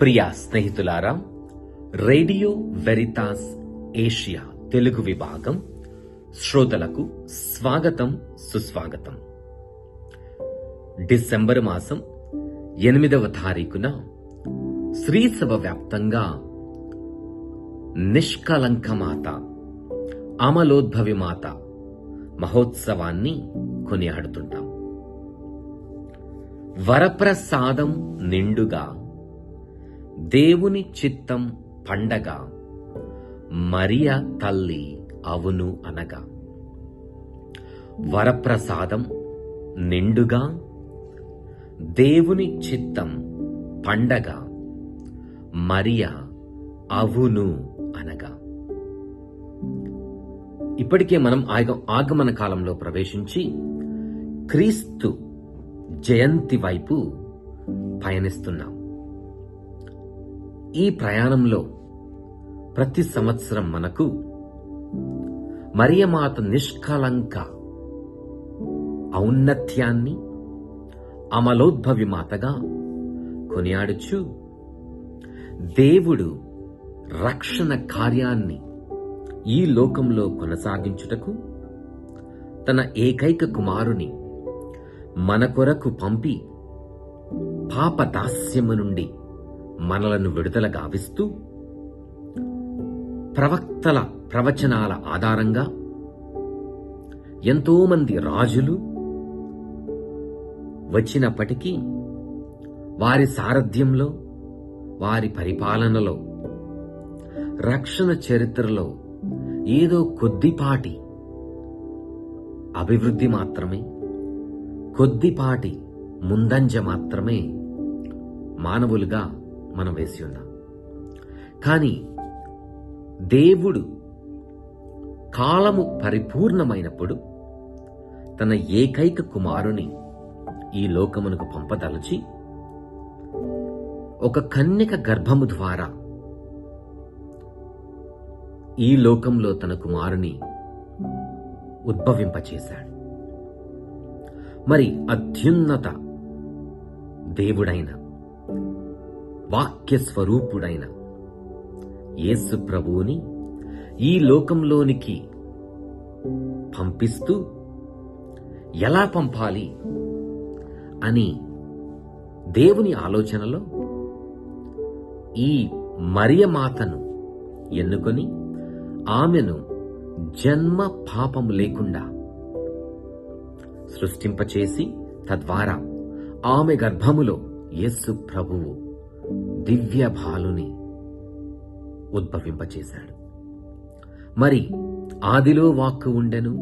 ప్రియా స్నేహితులారా radio Veritas Asia Telugu విభాగం శ్రోతలకు స్వాగతం సుస్వాగతం. డిసెంబర్ మాసం ఎనిమిదవ తారీఖున శ్రీసభ వ్యాప్తంగా నిష్కలంకమాత అమలోద్భవి మాత మహోత్సవాన్ని కొనియాడుతుంటాం. వరప్రసాదం నిండుగా దేవుని చిత్తం పండగ. మరియ తల్లి అవును అనగా. వరప్రసాదం నిండుగా. దేవుని చిత్తం పండగ. మరియ అవును అనగా. ఇప్పటికే మనం ఆగ- ఆగమన కాలంలో ప్రవేశించి క్రీస్తు జయంతి వైపు పయనిస్తున్నాం. ఈ ప్రయాణంలో ప్రతి సంవత్సరం మనకు మరియమాత నిష్కలంక ఔన్నత్యాన్ని అమలోద్భవి మాతగా కొనియాడుచు దేవుడు రక్షణ కార్యాన్ని ఈ లోకంలో కొనసాగించుటకు తన ఏకైక కుమారుని మన కొరకు పంపి పాపదాస్యము నుండి మనలను విడుదల గావిస్తూ ప్రవక్తల ప్రవచనాల ఆధారంగా ఎంతోమంది రాజులు వచ్చినప్పటికీ వారి సారథ్యంలో వారి పరిపాలనలో రక్షణ చరిత్రలో ఏదో కొద్దిపాటి అభివృద్ధి మాత్రమే కొద్దిపాటి ముందంజ మాత్రమే మానవులుగా మనం వేసి ఉన్నాం కానీ దేవుడు కాలము పరిపూర్ణమైనప్పుడు తన ఏకైక కుమారుని ఈ లోకమునకు పంపదలచి ఒక కన్యక గర్భము ద్వారా ఈ లోకంలో తన కుమారుని ఉద్భవింపచేశాడు. మరి అత్యున్నత దేవుడైన వాక్య స్వరూపుడైన యేసు ప్రభువుని ఈ లోకంలోనికి పంపిస్తూ ఎలా పంపాలి అని దేవుని ఆలోచనలో ఈ మరియమాతను ఎన్నుకొని ఆమెను జన్మ పాపము లేకుండా సృష్టింపచేసి తద్వారా ఆమె గర్భములో యేసు ప్రభువు దివ్య భాలుని ఉద్భవింపచేశాడు. మరి ఆదిలో వాక్కు ఉండెను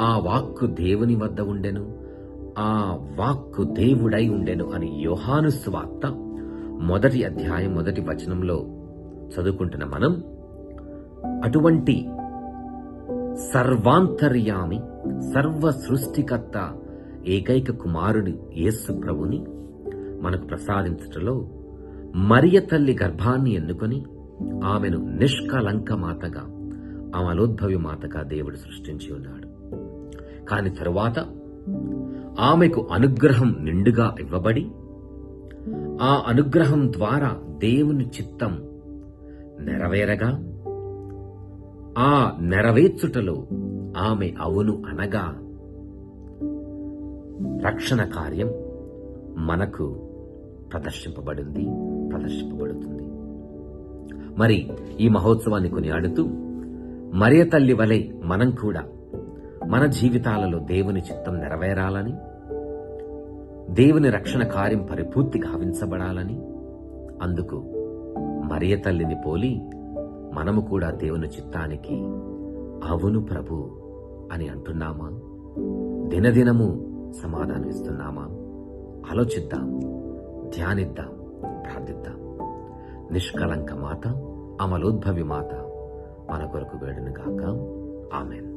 ఆ వాక్కు దేవుని వద్ద ఉండెను ఆ వాక్కు దేవుడై ఉండెను అని యోహాను స్వార్త మొదటి అధ్యాయం మొదటి వచనంలో చదువుకుంటున్న మనం అటువంటి సర్వాంతర్యామి సర్వ సృష్టికర్త ఏకైక కుమారుడు యేసు ప్రభుని మనకు ప్రసాదించటలో మరియ తల్లి గర్భాన్ని ఎన్నుకొని ఆమెను నిష్కలంక మాతగా అమలోద్భవి మాతగా దేవుడు సృష్టించి ఉన్నాడు. కాని తరువాత ఆమెకు అనుగ్రహం నిండుగా ఇవ్వబడి ఆ అనుగ్రహం ద్వారా దేవుని చిత్తం నెరవేరగా ఆ నెరవేర్చుటలో ఆమె అవును అనగా రక్షణ కార్యం మనకు ప్రదర్శింపబడింది ప్రదర్శింపబడుతుంది. మరి ఈ మహోత్సవాన్ని కొనియాడుతూ మరియ తల్లి వలె మనం కూడా మన జీవితాలలో దేవుని చిత్తం నెరవేరాలని దేవుని రక్షణ కార్యం పరిపూర్తి గావించబడాలని అందుకు మరియ తల్లిని పోలి మనము కూడా దేవుని చిత్తానికి అవును ప్రభు అని అంటున్నామా? దినదినము సమాధానం ఇస్తున్నామా ఆలోచిద్దాం. ధ్యానిద్దాం ప్రార్థిద్దాం. నిష్కలంక మాత అమలోద్భవి మాత మన కొరకు వేడును గాక ఆమెన్.